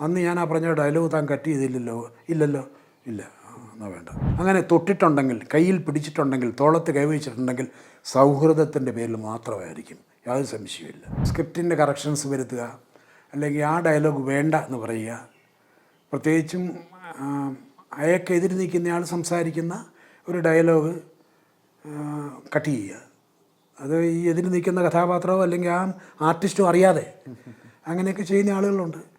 അന്ന് ഞാൻ ആ പറഞ്ഞ ഡയലോഗ് താൻ കട്ട് ചെയ്തില്ലല്ലോ ഇല്ലല്ലോ? ഇല്ല എന്നാ വേണ്ട. അങ്ങനെ തൊട്ടിട്ടുണ്ടെങ്കിൽ കയ്യിൽ പിടിച്ചിട്ടുണ്ടെങ്കിൽ തോളത്ത് കൈവച്ചിട്ടുണ്ടെങ്കിൽ സൗഹൃദത്തിന്റെ പേരിൽ മാത്രമായിരിക്കും. യാതൊരു സംശയമില്ല സ്ക്രിപ്റ്റിന്റെ കറക്ഷൻസ് വരുത്തുക അല്ലെങ്കിൽ ആ ഡയലോഗ് വേണ്ട എന്ന് പറയുക. പ്രത്യേകിച്ചും അയാൾക്ക് അയാൾക്കെതിരെ നിൽക്കുന്നയാൾ സംസാരിക്കുന്ന ഒരു ഡയലോഗ് കട്ട് ചെയ്യുക. അത് ഈ എതിര് നിൽക്കുന്ന കഥാപാത്രമോ അല്ലെങ്കിൽ ആ ആർട്ടിസ്റ്റോ അറിയാതെ അങ്ങനെയൊക്കെ ചെയ്യുന്ന ആളുകളുണ്ട്.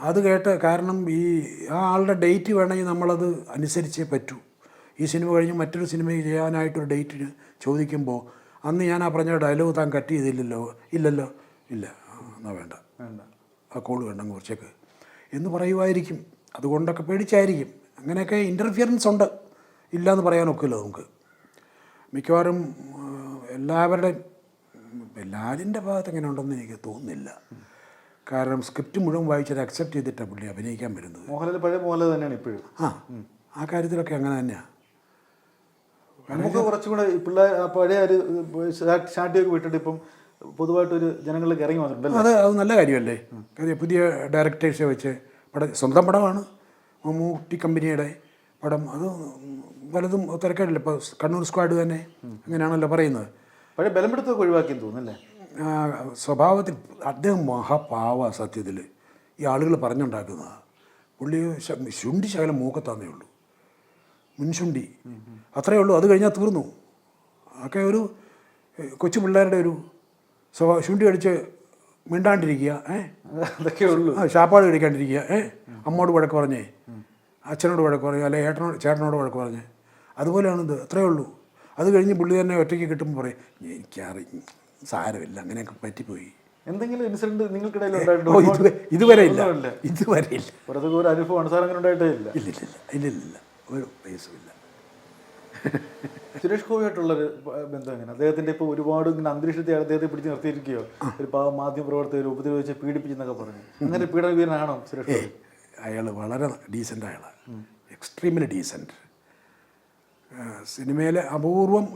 അത് കേട്ട് കാരണം ഈ ആ ആളുടെ ഡേറ്റ് വേണമെങ്കിൽ നമ്മളത് അനുസരിച്ചേ പറ്റൂ. ഈ സിനിമ കഴിഞ്ഞ് മറ്റൊരു സിനിമ ചെയ്യാനായിട്ടൊരു ഡേറ്റിന് ചോദിക്കുമ്പോൾ അന്ന് ഞാൻ ആ പറഞ്ഞ ഡയലോഗ് താൻ കട്ട് ചെയ്തില്ലല്ലോ ഇല്ലല്ലോ ഇല്ല എന്നാൽ എന്നാ വേണ്ട. വേണ്ട. ആ കോൾ വേണ്ട കുറച്ചൊക്കെ. എന്ന് പറയുമായിരിക്കും. അതുകൊണ്ടൊക്കെ പേടിച്ചായിരിക്കും. അങ്ങനെയൊക്കെ ഇന്റർഫിയറൻസ് ഉണ്ട്. ഇല്ലയെന്ന് പറയാനൊക്കില്ല നമുക്ക്. മിക്കവാറും എല്ലാവരുടെയും ലാലിന്റെ ഭാഗത്ത് എങ്ങനെ ഉണ്ടെന്ന് എനിക്ക് തോന്നുന്നില്ല. കാരണം സ്ക്രിപ്റ്റ് മുഴുവൻ വായിച്ചത് അക്സെപ്റ്റ് ചെയ്തിട്ടാണ് പുള്ളി അഭിനയിക്കാൻ വരുന്നത്. മോഹൻലാൽ പഴയ മോഹൻലാൽ തന്നെയാണ് ഇപ്പോഴും. ആ ആ കാര്യത്തിലൊക്കെ അങ്ങനെ തന്നെയാണ് നമുക്ക് കുറച്ചും കൂടെ പിള്ളേർ പഴയ ഒരു ഷാട്ടിയൊക്കെ വിട്ടിട്ട് ഇപ്പം പൊതുവായിട്ടൊരു ജനങ്ങളിലേക്ക് ഇറങ്ങി വന്നിട്ടുണ്ട് അത് അത് നല്ല കാര്യമല്ലേ? കാര്യം പുതിയ ഡയറക്ടേഴ്സെ വെച്ച് പടം സ്വന്തം പടമാണ് മമ്മൂട്ടി കമ്പനിയുടെ പടം. അത് പലതും തിരക്കേടില്ല. ഇപ്പോൾ കണ്ണൂർ സ്ക്വാഡ് തന്നെ അങ്ങനെയാണല്ലോ പറയുന്നത്. പഴയ ബലമെടുത്തൊക്കെ ഒഴിവാക്കിയെന്ന് തോന്നുന്നല്ലേ സ്വഭാവത്തിൽ അദ്ദേഹം മഹാപാവ സത്യത്തിൽ ഈ ആളുകൾ പറഞ്ഞുണ്ടാക്കുന്നതാണ് പുള്ളി ശുണ്ടി ശകലം മൂക്കത്താന്നേ ഉള്ളൂ. മുൻശുണ്ടി. അത്രയേ ഉള്ളൂ. അത് കഴിഞ്ഞാൽ തീർന്നു. ഒക്കെ ഒരു ഏഹ്, കൊച്ചു പിള്ളേരുടെ ഒരു സ്വഭാവം ശുണ്ടി അടിച്ച് മിണ്ടാണ്ടിരിക്കുക ഏ? അതൊക്കെ ഉള്ളൂ. ആ ശാപ്പാട് കഴിക്കാണ്ടിരിക്കുക ഏ? അമ്മോട് വഴക്ക് പറഞ്ഞേ. അച്ഛനോട് വഴക്ക് പറഞ്ഞു. അല്ലെ ഏട്ടനോട് ചേട്ടനോട് വഴക്ക് പറഞ്ഞേ. അതുപോലെയാണിത്. അത്രയേ ഉള്ളൂ. അത് കഴിഞ്ഞ് പുള്ളി തന്നെ ഒറ്റയ്ക്ക് കിട്ടുമ്പോൾ പറയും എനിക്കറി സാരമില്ല അങ്ങനെയൊക്കെ പറ്റിപ്പോയി. എന്തെങ്കിലും ഇൻസിഡന്റ് നിങ്ങൾക്കിടയിൽ ഉണ്ടായിട്ടുണ്ടോ? ഇതുവരെ ഇല്ല. ഇതുവരെ ഇല്ല. ഒരു അനുഭവമാണ് സാർ അങ്ങനെ ഉണ്ടായിട്ടേ ഇല്ല. ഇല്ല ഇല്ല ഇല്ല ഒരു സുരേഷ് ഗോപിയായിട്ടുള്ളൊരു ബന്ധം എങ്ങനെ? അദ്ദേഹത്തിന്റെ ഇപ്പോൾ ഒരുപാട് ഇങ്ങനെ അന്തരീക്ഷത്തെ അദ്ദേഹത്തെ പിടിച്ച് നിർത്തിയിരിക്കുകയോ? ഒരു പാവ മാധ്യമ പ്രവർത്തകർ ഉപദ്രവിച്ച് പീഡിപ്പിച്ചെന്നൊക്കെ പറഞ്ഞു. അങ്ങനെ പീഡനവീരനാണോ പീഡന വീരനാണോ സുരേഷ് ഗോപി? അയാൾ വളരെ ഡീസന്റ് അയാളാണ് എക്സ്ട്രീംലി ഡീസന്റ് സിനിമയിലെ അപൂർവം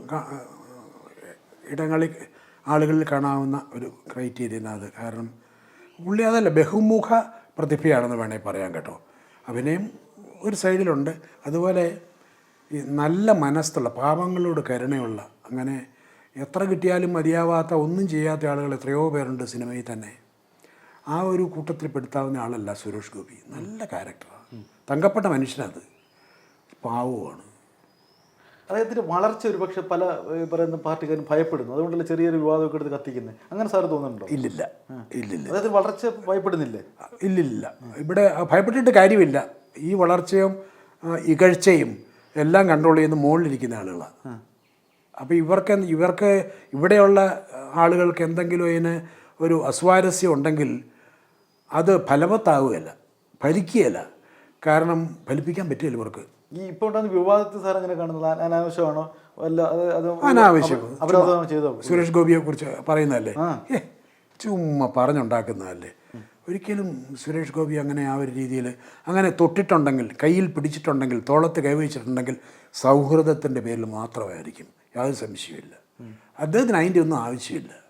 ഇടങ്ങളിൽ ആളുകളിൽ കാണാവുന്ന ഒരു ക്രൈറ്റീരിയൻ അത്. കാരണം പുള്ളി അതല്ല ബഹുമുഖ പ്രതിഭയാണെന്ന് വേണമെങ്കിൽ പറയാം കേട്ടോ. അഭിനയം ഒരു സൈഡിലുണ്ട് അതുപോലെ ഈ നല്ല മനസ്സുള്ള പാപങ്ങളോട് കരുണയുള്ള അങ്ങനെ എത്ര കിട്ടിയാലും മതിയാവാത്ത ഒന്നും ചെയ്യാത്ത ആളുകൾ എത്രയോ പേരുണ്ട് സിനിമയിൽ തന്നെ. ആ ഒരു കൂട്ടത്തിൽ പെടുത്താവുന്ന ആളല്ല സുരേഷ് ഗോപി. നല്ല ക്യാരക്ടറാണ് തങ്കപ്പെട്ട മനുഷ്യനത്. പാവമാണ്. അദ്ദേഹത്തിന്റെ വളർച്ച ഒരു ഒരുപക്ഷെ പല പറയുന്ന പാർട്ടിക്കാരും ഭയപ്പെടുന്നു. അതുകൊണ്ടല്ലേ ചെറിയൊരു വിവാദമൊക്കെ എടുത്ത് കത്തിക്കുന്നത് അങ്ങനെ സാർ തോന്നുന്നുണ്ടോ? ഇല്ലില്ല. ഇല്ലില്ല. അതായത് വളർച്ച ഭയപ്പെടുന്നില്ലേ? ഇല്ലില്ല. ഇവിടെ ഭയപ്പെട്ടിട്ട് കാര്യമില്ല. ഈ വളർച്ചയും ഇകഴ്ചയും എല്ലാം കൺട്രോൾ ചെയ്യുന്ന മുകളിലിരിക്കുന്ന ആളുകളാണ് അപ്പോൾ ഇവർക്ക് ഇവർക്ക് ഇവിടെയുള്ള ആളുകൾക്ക് എന്തെങ്കിലും അതിന് ഒരു അസ്വാരസ്യം ഉണ്ടെങ്കിൽ അത് ഫലവത്താവുകയല്ല. ഫലിക്കുകയല്ല. കാരണം ഫലിപ്പിക്കാൻ പറ്റില്ല ഇവർക്ക്. ഈ ഇപ്പോൾ ഉണ്ടാകുന്ന വിവാദത്തിൽ സാർ എങ്ങനെ കാണുന്നത്? അന- അനാവശ്യമാണോ? അല്ല അനാവശ്യം. സുരേഷ് ഗോപിയെ കുറിച്ച് പറയുന്നതല്ലേ? ചുമ്മാ പറഞ്ഞുണ്ടാക്കുന്നതല്ലേ? ഒരിക്കലും സുരേഷ് ഗോപി അങ്ങനെ ആ ഒരു രീതിയിൽ അങ്ങനെ തൊട്ടിട്ടുണ്ടെങ്കിൽ കയ്യിൽ പിടിച്ചിട്ടുണ്ടെങ്കിൽ തോളത്ത് കൈവച്ചിട്ടുണ്ടെങ്കിൽ സൗഹൃദത്തിന്റെ പേരിൽ മാത്രമായിരിക്കും. യാതൊരു സംശയമില്ല അദ്ദേഹത്തിന് അതിന്റെ ഒന്നും ആവശ്യമില്ല.